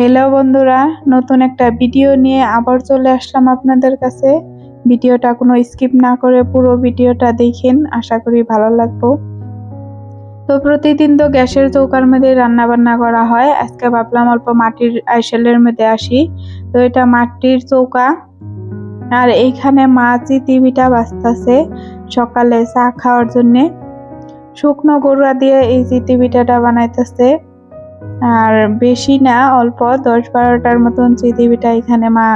Hello বন্ধুরা, নতুন একটা ভিডিও নিয়ে আবার চলে আসলাম আপনাদের কাছে। ভিডিওটা কোনো স্কিপ না করে পুরো ভিডিওটা দেখেন, আশা করি ভালো লাগবো। তো প্রতিদিন তো গ্যাসের চৌকার মধ্যে রান্না বান্না করা হয়। আজকে ভাবলাম অল্প মাটির আইসেলের মধ্যে আসি। তো এটা মাটির চৌকা। আর এইখানে মা চিতিবিটা বাঁচতেছে সকালে চা খাওয়ার জন্যে। শুকনো গরুয়া দিয়ে এই চিতিবিটাটা বানাইতেছে। আর বেশি না, অল্প, দশ বারোটার মতন চিতিবিটা এখানে মা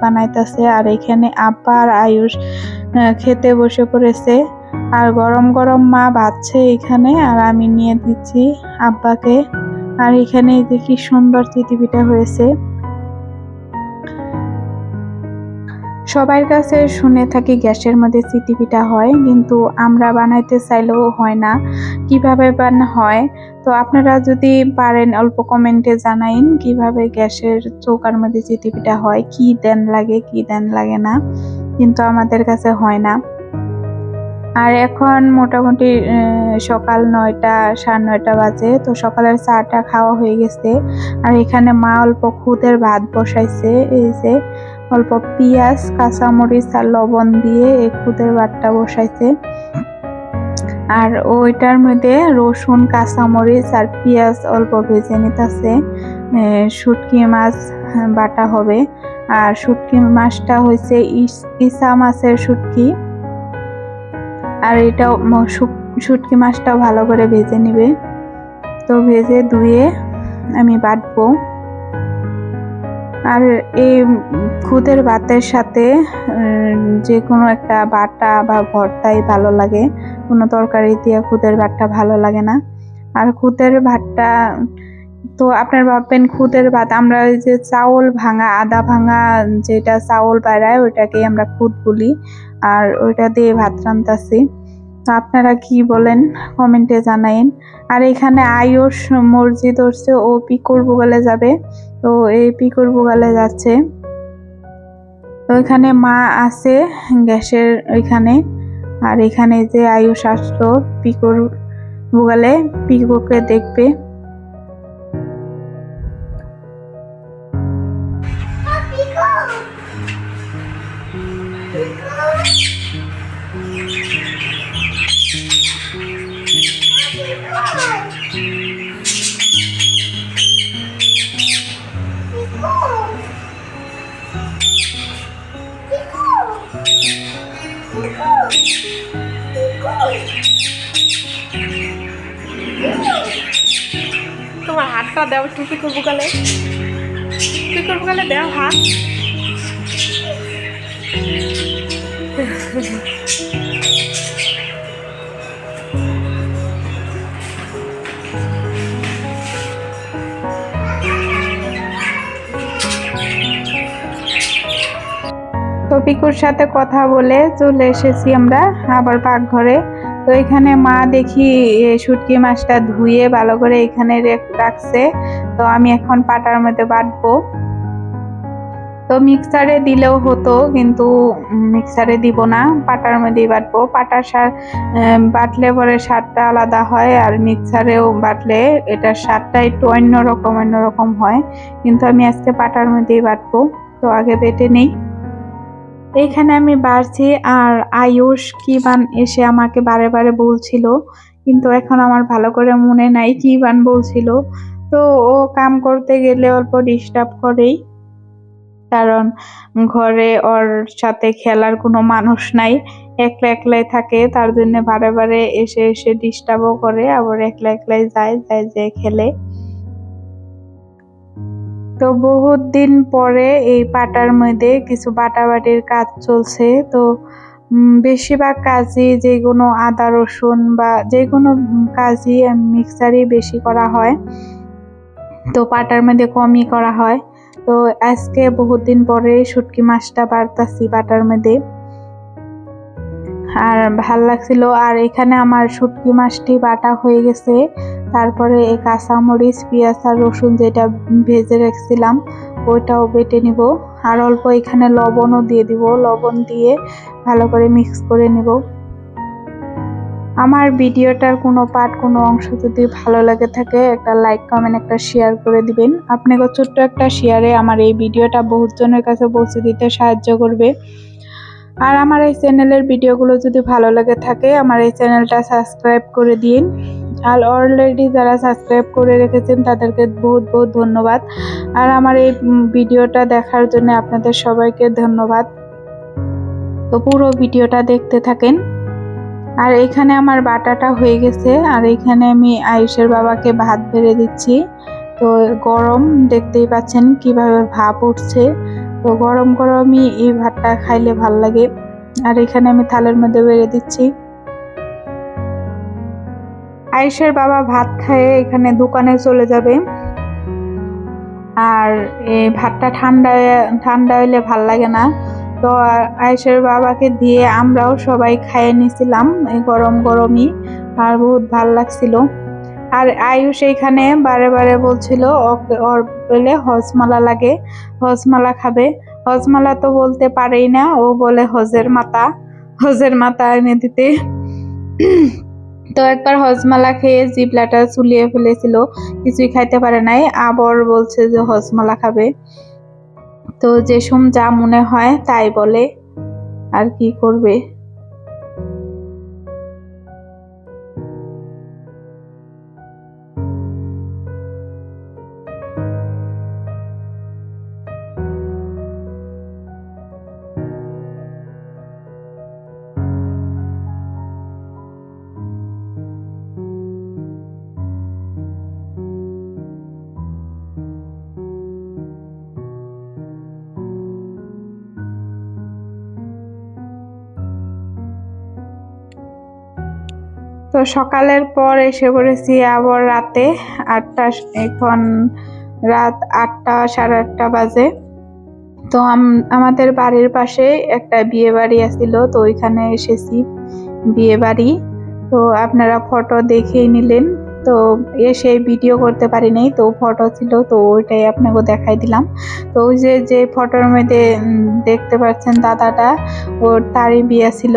বানাইতেছে। আর এখানে আব্বা আর আয়ুষ খেতে বসে পড়েছে। আর গরম গরম মা বাচ্ছে এখানে, আর আমি নিয়ে দিচ্ছি আব্বাকে। আর এখানে কি সুন্দর চিতিবিটা হয়েছে। সবার কাছে শুনে থাকি গ্যাসের মধ্যে চিতিপিঠা হয়, কিন্তু আমরা বানাইতে চাইলেও হয় না। কীভাবে বান, হয়? তো আপনারা যদি পারেন অল্প কমেন্টে জানাইন কীভাবে গ্যাসের চৌকার মধ্যে চিতিপিঠা হয়, কি দেন লাগে, কি দেন লাগে না, কিন্তু আমাদের কাছে হয় না। আর এখন মোটামুটি সকাল নয়টা, সাড়ে নয়টা বাজে, তো সকালের চাটা খাওয়া হয়ে গেছে। আর এখানে মা অল্প খুদের ভাত বসাইছে, এই যে অল্প পেঁয়াজ, কাঁচামরিচ আর লবণ দিয়ে এই খুদের ভাতটা বসাইছে। আর ওইটার মধ্যে রসুন, কাঁচামরিচ আর পেঁয়াজ অল্প ভেজে নিতেছে। শুটকি মাছ বাটা হবে। আর শুটকি মাছটা হয়েছে ইসা মাছের শুটকি। আর এটাও শুটকি মাছটাও ভালো করে ভেজে নিবে। তো ভেজে ধুয়ে আমি বাটবো। আর এই খুদের ভাতের সাথে যে কোনো একটা বাটা বা ভর্তাই ভালো লাগে। কোনো তরকারি দিয়ে খুদের ভাতটা ভালো লাগে না। আর খুদের ভাতটা, তো আপনার ভাববেন খুদের ভাত, আমরা ওই যে চাউল ভাঙা, আদা ভাঙা যেটা চাউল বেড়ায়, ওইটাকেই আমরা খুদ বলি। আর ওইটা দিয়ে ভাত রান্তাছি। তো আপনারা কি বলেন? কমেন্টে জানাইন আর এখানে আয়ুষ মসজিদ হচ্ছে ও পিকুর বুগালে যাবে। তো এই পিকুর বুগালে যাচ্ছে। তো এখানে মা আছে, গ্যাসের ওইখানে। আর এখানে যে আয়ুষ আসলো পিকুর বুগালে পিকুকে দেখবে। তোমার হাতটা দাও একটু গেলে কি করব গেলে দাও হাত। তো পিকুর সাথে কথা বলে চলে এসেছি আমরা আবার পাকঘরে। তো এখানে মা দেখি শুটকি মাছটা ধুয়ে ভালো করে এখানে রেখ- রাখছে। তো আমি এখন পাটার মধ্যে বাটবো। তো মিক্সারে দিলেও হতো, কিন্তু মিক্সারে দিব না, পাটার মধ্যেই বাটবো। পাটার সার বাটলে পরে স্বাদটা আলাদা হয়, আর মিক্সারেও বাটলে এটার স্বাদটা একটু অন্যরকম অন্যরকম হয়। কিন্তু আমি আজকে পাটার মধ্যেই বাটবো। তো আগে বেটে নেই। এইখানে আমি বাড়ছি আর আয়ুষ কি বান এসে আমাকে বারে বারে বলছিল, কিন্তু এখন আমার ভালো করে মনে নাই কি বান বলছিল। তো ও কাম করতে গেলে অল্প ডিস্টার্ব করেই, কারণ ঘরে ওর সাথে খেলার কোনো মানুষ নাই, একলা একলাই থাকে, তার জন্য বারে বারে এসে এসে ডিস্টার্বও করে, আবার একলা একলাই যায় যায় যে খেলে। তো বহুত দিন পরে এই পাটার মধ্যে কিছু বাটাবাটির কাজ চলছে। তো বেশিরভাগ কাজই যে কোনো আদা, রসুন বা যে কোনো কাজই মিক্সারই বেশি করা হয়। তো পাটার মধ্যে কমই করা হয়। তো আজকে বহুত দিন পরে শুটকি মাছটা বাড়তাছি বাটার মধ্যে। আর ভালো লাগছিল। আর এখানে আমার শুটকি মাছটি বাটা হয়ে গেছে। তারপরে এই কাঁচামরিচ, পেঁয়াজ আর রসুন যেটা ভেজে রাখছিলাম, ওইটাও বেটে নিব। আর অল্প এখানে লবণও দিয়ে দিব। লবণ দিয়ে ভালো করে মিক্স করে নিব। আমার ভিডিওটার কোনো পার্ট কোনো অংশ যদি ভালো লাগে থাকে, একটা লাইক কমেন্ট একটা শেয়ার করে দিবেন। আপনাকে ছোট্ট একটা শেয়ারে আমার এই ভিডিওটা বহুত জনের কাছে পৌঁছে দিতে সাহায্য করবে। আর আমার এই চ্যানেলের ভিডিওগুলো যদি ভালো লাগে থাকে, আমার এই চ্যানেলটা সাবস্ক্রাইব করে দিন। আর অলরেডি যারা সাবস্ক্রাইব করে রেখেছেন তাদেরকে বহুত বহুত ধন্যবাদ। আর আমার এই ভিডিওটা দেখার জন্য আপনাদের সবাইকে ধন্যবাদ। তো পুরো ভিডিওটা দেখতে থাকেন। আর এখানে আমার বাটাটা হয়ে গেছে। আর এখানে আমি আয়ুষের বাবাকে ভাত বেড়ে দিচ্ছি। তো গরম, দেখতেই পাচ্ছেন কীভাবে ভাপ উঠছে। তো গরম গরমই এই ভাতটা খাইলে ভালো লাগে। আর এখানে আমি থালের মধ্যে বেড়ে দিচ্ছি। আয়ুষের বাবা ভাত খায়ে এখানে দোকানে চলে যাবে। আর এই ভাতটা ঠান্ডা ঠান্ডা হইলে ভালো লাগে না। তো আয়েশের বাবাকে দিয়ে আমরাও সবাই খাইয়ে নিছিলাম, এই গরম গরমই, আর বহুত ভালো লাগছিল। আর আয়ুষ এইখানে বারে বারে বলছিল ওর বলে হজমালা লাগে, হজমালা খাবে। হজমালা তো বলতে পারেই না, ও বলে হজের মাথা হজের মাথা এনে দিতে। তো একবার হজমালা খেয়ে জিবলাটা চুলিয়ে ফেলেছিল, কিছুই খাইতে পারে নাই, আবার বলছে যে হজমালা খাবে। তো যেসম যা মনে হয় তাই বলে, আর কি করবে? তো সকালের পর এসে পড়েছি আবার রাতে আটটা, এখন রাত আটটা, সাড়ে আটটা বাজে। তো আমাদের বাড়ির পাশে একটা বিয়ে বাড়ি আছিল, তো ওইখানে এসেছি বিয়ে বাড়ি তো আপনারা ফটো দেখেই নিলেন। তো এসে ভিডিও করতে পারি নাই তো ফটো ছিল, তো ওইটাই আপনাকে দেখাই দিলাম। তো ওই যে যে ফটোর মধ্যে দেখতে পাচ্ছেন দাদাটা, ওর তারই বিয়ে ছিল।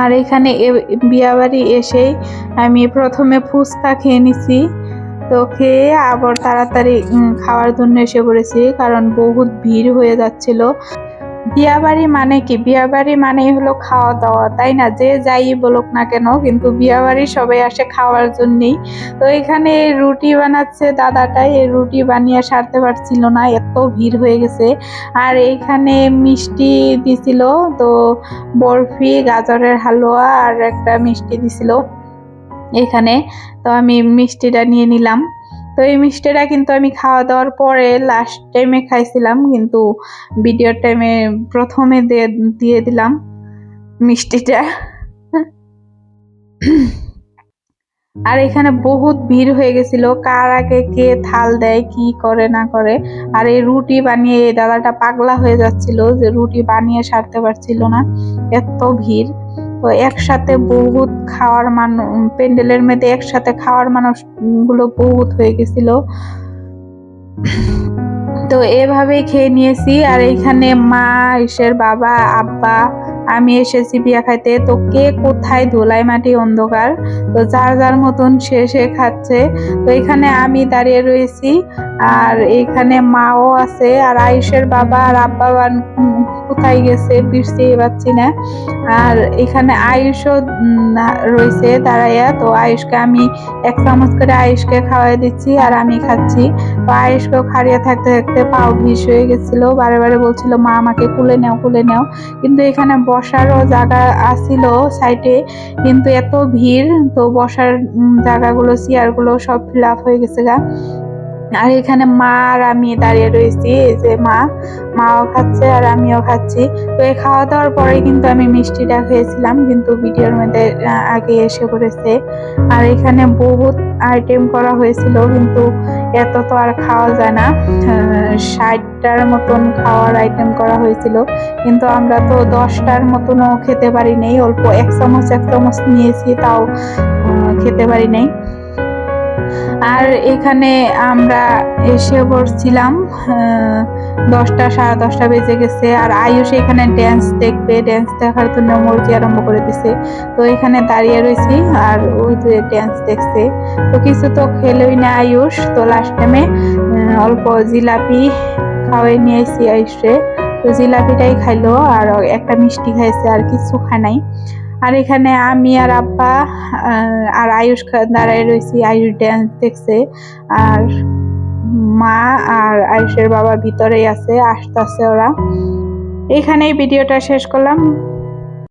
আর এখানে বিয়াবাড়ি এসেই আমি প্রথমে ফুচকা খেয়ে নিছি। তো খেয়ে আবার তাড়াতাড়ি খাওয়ার জন্য এসে পড়েছি, কারণ বহুত ভিড় হয়ে যাচ্ছিল। বিয়াবাড়ি মানে কি? বিয়াবাড়ি মানেই হলো খাওয়া দাওয়া তাই না? যে যাই বলুক না কেন, কিন্তু বিয়া বাড়ি সবাই আসে খাওয়ার জন্যই। তো এখানে রুটি বানাচ্ছে দাদাটাই এই রুটি বানিয়ে সারতে পারছিল না, এত ভিড় হয়ে গেছে। আর এইখানে মিষ্টি দিছিল, তো বরফি, গাজরের হালুয়া আর একটা মিষ্টি দিছিল এখানে। তো আমি মিষ্টিটা নিয়ে নিলাম। তো এই মিষ্টিটা কিন্তু আমি খাওয়া দাওয়ার পরে লাস্ট টাইমে খাইছিলাম, কিন্তু ভিডিওর টাইমে প্রথমে দিয়ে দিয়ে দিলাম মিষ্টিটা। আর এখানে বহুত ভিড় হয়ে গেছিল, কার আগে কে থাল দেয়, কি করে, না করে। আর এই রুটি বানিয়ে দাদাটা পাগলা হয়ে যাচ্ছিল যে রুটি বানিয়ে সারতে পারছিল না, এত ভিড়। একসাথে বহুত খাওয়ার মানুষ প্যান্ডেলের মধ্যে একসাথে খাওয়ার মানুষগুলো বহুত হয়ে গেছিল। তো এভাবেই খেয়ে নিয়েছি। আর এখানে মা ইসের বাবা, আব্বা, আমি এসেছি বিয়া খাইতে। তো কে কোথায় ধুলাই মাটি অন্ধকার? তো যার যার মতন সে সে খাচ্ছে। তো এখানে আমি দাঁড়িয়ে রয়েছি। আর এখানে মাও আছে। আর আয়ুষের বাবা আর আব্বা কোথায় গেছে বুঝতেই পারছি না। আর এখানে আয়ুষও রয়েছে দাঁড়াইয়া। তো আয়ুষকে আমি এক চামচ করে আয়ুষকে খাওয়াই দিচ্ছি আর আমি খাচ্ছি। তো আয়ুষকেও খাড়িয়ে থাকতে থাকতে পাও ভিস হয়ে গেছিল। বারে বারে বলছিল, মা, আমাকে কুলে নেও কুলে নেও। কিন্তু এখানে বসারও জায়গা আসিল সাইডে কিন্তু এত ভিড়, তো বসার জায়গাগুলো, চেয়ারগুলো সব ফিল আপ হয়ে গেছে গা। আর এখানে মা আর আমি দাঁড়িয়ে রয়েছি, এই যে মা, মাও খাচ্ছে আর আমিও খাচ্ছি। তো এই খাওয়া দাওয়ার পরে কিন্তু আমি মিষ্টিটা খেয়েছিলাম, কিন্তু ভিডিওর মধ্যে আগে এসে পড়েছে। আর এখানে বহুত আইটেম করা হয়েছিল, কিন্তু এত তো আর খাওয়া যায় না। ষাটটার মতন খাওয়ার আইটেম করা হয়েছিল, কিন্তু আমরা তো দশটার মতনও খেতে পারি নাই, অল্প এক চামচ এক চামচ নিয়েছি, তাও খেতে পারি নাই। আর এখানে আমরা এসে পড়ছিলাম দশটা, সাড়ে দশটা বেজে গেছে। আর আয়ুষ এখানে ড্যান্স দেখবে। ড্যান্স দেখার জন্য মর্জি আরম্ভ করে দিছে। তো এখানে দাঁড়িয়ে রয়েছি আর ওই যে ড্যান্স দেখছে। তো কিছু তো খেলোই না আয়ুষ। তো লাস্ট টাইমে অল্প জিলাপি খাওয়াই নিয়ে এসেছি আয়ুষে। তো জিলাপিটাই খাইলো আর একটা মিষ্টি খাইছে আর কিছু খায় নাই। আর এখানে আমি আর আব্বা আর আয়ুষ দাঁড়ায় রয়েছি, আয়ুষ ড্যান্স দেখছে। আর মা আর আয়ুষের বাবা ভিতরেই আছে, আসতেছে ওরা। এখানেই ভিডিওটা শেষ করলাম।